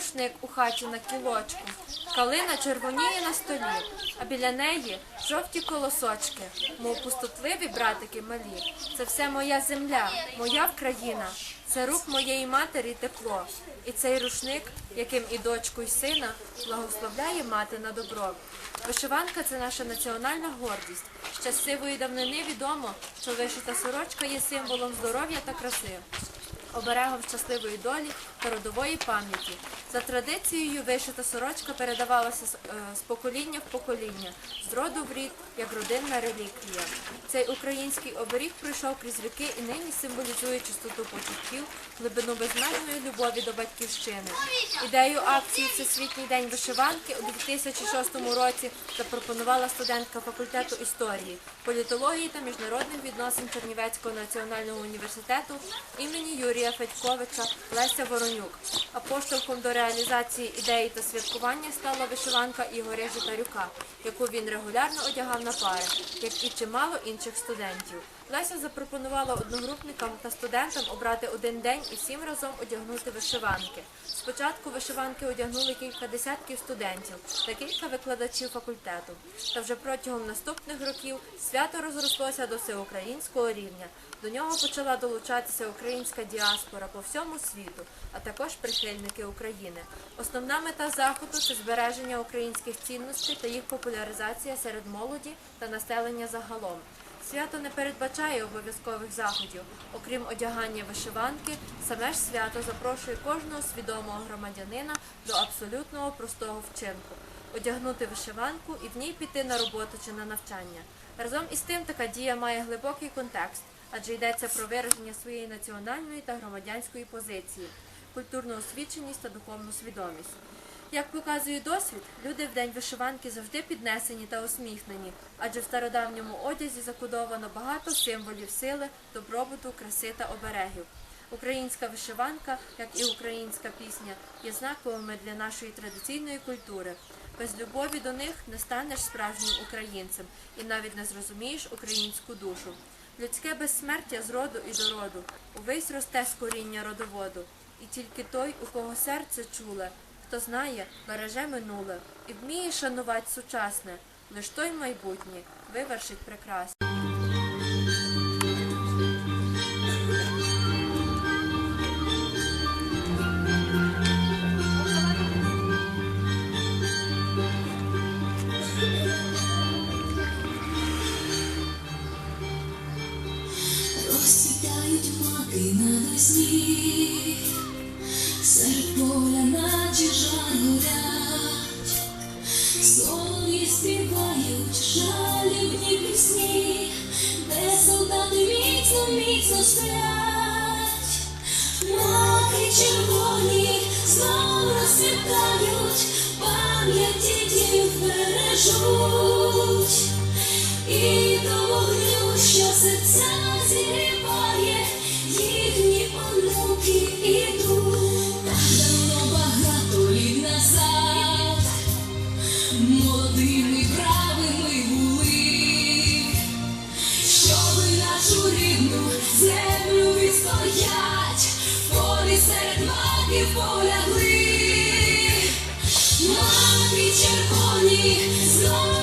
рушник у хаті на кілочку, калина червоніє на столі, а біля неї жовті колосочки, мов пустотливі братики малі. Це все моя земля, моя Вкраїна, це рук моєї матері тепло. І цей рушник, яким і дочку, і сина, благословляє мати на добро. Вишиванка це наша національна гордість. З сивої давнини відомо, що вишита сорочка є символом здоров'я та краси оберегом щасливої долі та родової пам'яті. За традицією вишита сорочка передавалася з, е, покоління в покоління, з роду в рід, як родинна реліквія. Цей український оберіг пройшов крізь віки і нині символізує чистоту почуттів, глибину безмежної любові до батьківщини. Ідею акції Всесвітній день вишиванки у 2006 році запропонувала студентка факультету історії, політології та міжнародних відносин Чернівецького національного університету імені Юрія Федьковича Леся Воронюк. А поштовхом до реалізації ідеї та святкування стала вишиванка Ігоря Житарюка, яку він регулярно одягав на пари, як і чимало інших студентів. Леся запропонувала одногрупникам та студентам обрати один день і всім разом одягнути вишиванки. Спочатку вишиванки одягнули кілька десятків студентів та кілька викладачів факультету. Та вже протягом наступних років свято розрослося до всеукраїнського рівня. До нього почала долучатися українська діаспора по всьому світу, а також прихильники України. Основна мета заходу це збереження українських цінностей та їх популяризація серед молоді та населення загалом. Свято не передбачає обов'язкових заходів. Окрім одягання вишиванки, саме ж свято запрошує кожного свідомого громадянина до абсолютного простого вчинку одягнути вишиванку і в ній піти на роботу чи на навчання. Разом із тим така дія має глибокий контекст, адже йдеться про вираження своєї національної та громадянської позиції, культурну освіченість та духовну свідомість. Як показує досвід, люди в день вишиванки завжди піднесені та усміхнені, адже в стародавньому одязі закодовано багато символів сили, добробуту, краси та оберегів. Українська вишиванка, як і українська пісня, є знаковими для нашої традиційної культури. Без любові до них не станеш справжнім українцем і навіть не зрозумієш українську душу. Людське безсмертя з роду і до роду, увесь росте з коріння родоводу. І тільки той, у кого серце чуле, хто знає, береже минуле і вміє шанувати сучасне, лиш той майбутнє вивершить прекрасне. Розцвітають маки навесні, серед жалібні пісні, де солдати міцно, міцно сплять, маки червоні знов розцвітають, пам'яті дів бережуть. І до вогню, що серця зігріває, їхні онуки і полягли, мамі червоні знов.